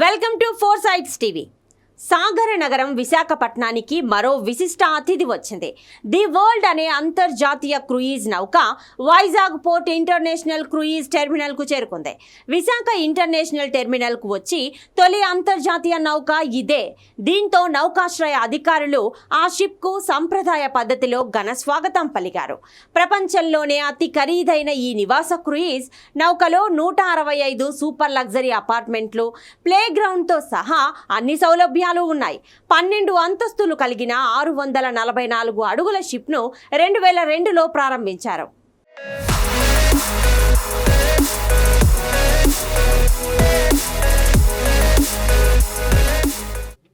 welcome to Four Sides TV సాగర నగరం విశాఖపట్నానికి మరో విశిష్ట అతిథి వచ్చింది. ది వరల్డ్ అనే అంతర్జాతీయ క్రూయిజ్ నౌక వైజాగ్ పోర్ట్ ఇంటర్నేషనల్ క్రూయిజ్ టెర్మినల్కు చేరుకుంది. విశాఖ ఇంటర్నేషనల్ టెర్మినల్కు వచ్చి తొలి అంతర్జాతీయ నౌక ఇదే. దీంతో నౌకాశ్రయ అధికారులు ఆ షిప్కు సంప్రదాయ పద్ధతిలో ఘన స్వాగతం పలికారు. ప్రపంచంలోనే అతి ఖరీదైన ఈ నివాస క్రూయిజ్ నౌకలో నూట అరవై ఐదు సూపర్ లగ్జరీ అపార్ట్మెంట్లు ప్లే గ్రౌండ్తో సహా అన్ని సౌలభ్యాలు ఉన్నాయి. పన్నెండు అంతస్తులు కలిగిన ఆరు వందల నలభై నాలుగు అడుగుల షిప్ను రెండు వేల రెండులో ప్రారంభించారు.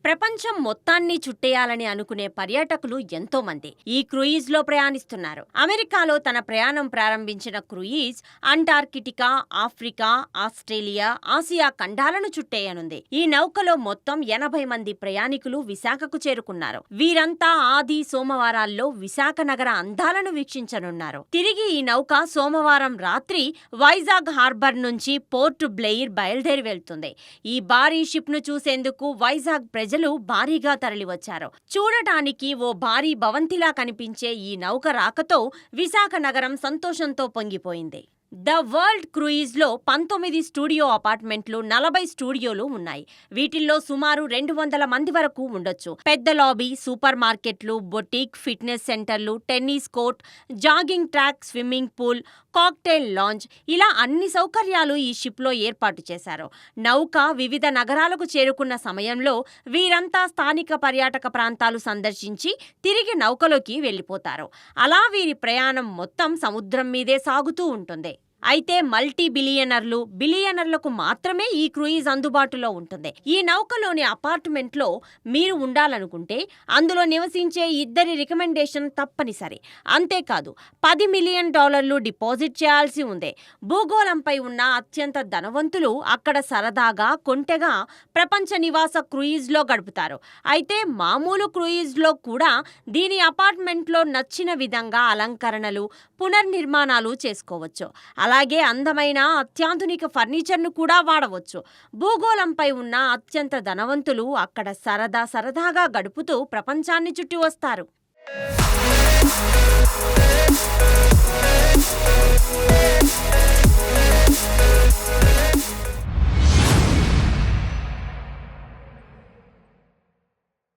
ప్రపంచం మొత్తాన్ని చుట్టేయాలని అనుకునే పర్యాటకులు ఎంతో మంది. ఈ క్రూయిజ్లో ప్రయాణిస్తున్నారు. అమెరికాలో తన ప్రయాణం ప్రారంభించిన cruise Antarctica Africa Australia Asia ఖండాలను చుట్టేయనుంది. ఈ నౌకలో మొత్తం ఎనభై మంది ప్రయాణికులు విశాఖకు చేరుకున్నారు. వీరంతా ఆది సోమవారాల్లో విశాఖ నగర అందాలను వీక్షించనున్నారు. తిరిగి ఈ నౌక సోమవారం రాత్రి వైజాగ్ హార్బర్ నుంచి పోర్ట్ బ్లెయిర్ బయలుదేరి వెళ్తుంది. ఈ భారీ షిప్ను చూసేందుకు వైజాగ్ ప్రజలు భారీగా తరలివచ్చారు. చూడటానికి ఓ భారీ భవంతిలా కనిపించే ఈ నౌక రాకతో విశాఖ నగరం సంతోషంతో పొంగిపోయింది. ద వరల్డ్ క్రూయిజ్లో పంతొమ్మిది స్టూడియో అపార్ట్మెంట్లు నలభై స్టూడియోలు ఉన్నాయి. వీటిల్లో సుమారు రెండు వందల మంది వరకు ఉండొచ్చు. పెద్ద లాబీ సూపర్ మార్కెట్లు బొటిక్ ఫిట్నెస్ సెంటర్లు tennis court jogging track swimming pool cocktail lounge ఇలా అన్ని సౌకర్యాలు ఈ షిప్లో ఏర్పాటు చేశారు. నౌక వివిధ నగరాలకు చేరుకున్న సమయంలో వీరంతా స్థానిక పర్యాటక ప్రాంతాలు సందర్శించి తిరిగి నౌకలోకి వెళ్ళిపోతారు. అలా వీరి ప్రయాణం మొత్తం సముద్రం మీదే సాగుతూ ఉంటుంది. అయితే మల్టీ బిలియనర్లు బిలియనర్లకు మాత్రమే ఈ క్రూయిజ్ అందుబాటులో ఉంటుంది. ఈ నౌకలోని అపార్ట్మెంట్లో మీరు ఉండాలనుకుంటే అందులో నివసించే ఇద్దరి రికమెండేషన్ తప్పనిసరి. అంతేకాదు పది మిలియన్ డాలర్లు డిపాజిట్ చేయాల్సి ఉంది. భూగోళంపై ఉన్న అత్యంత ధనవంతులు అక్కడ సరదాగా కొంటెగా ప్రపంచ నివాస క్రూయిజ్లో గడుపుతారు. అయితే మామూలు క్రూయిజ్లో కూడా దీని అపార్ట్మెంట్లో నచ్చిన విధంగా అలంకరణలు పునర్నిర్మాణాలు చేసుకోవచ్చు. అలా అలాగే అందమైన అత్యాధునిక ఫర్నిచర్ను కూడా వాడవచ్చు. భూగోళంపై ఉన్న అత్యంత ధనవంతులు అక్కడ సరదా సరదాగా గడుపుతూ ప్రపంచాన్ని చుట్టి వస్తారు.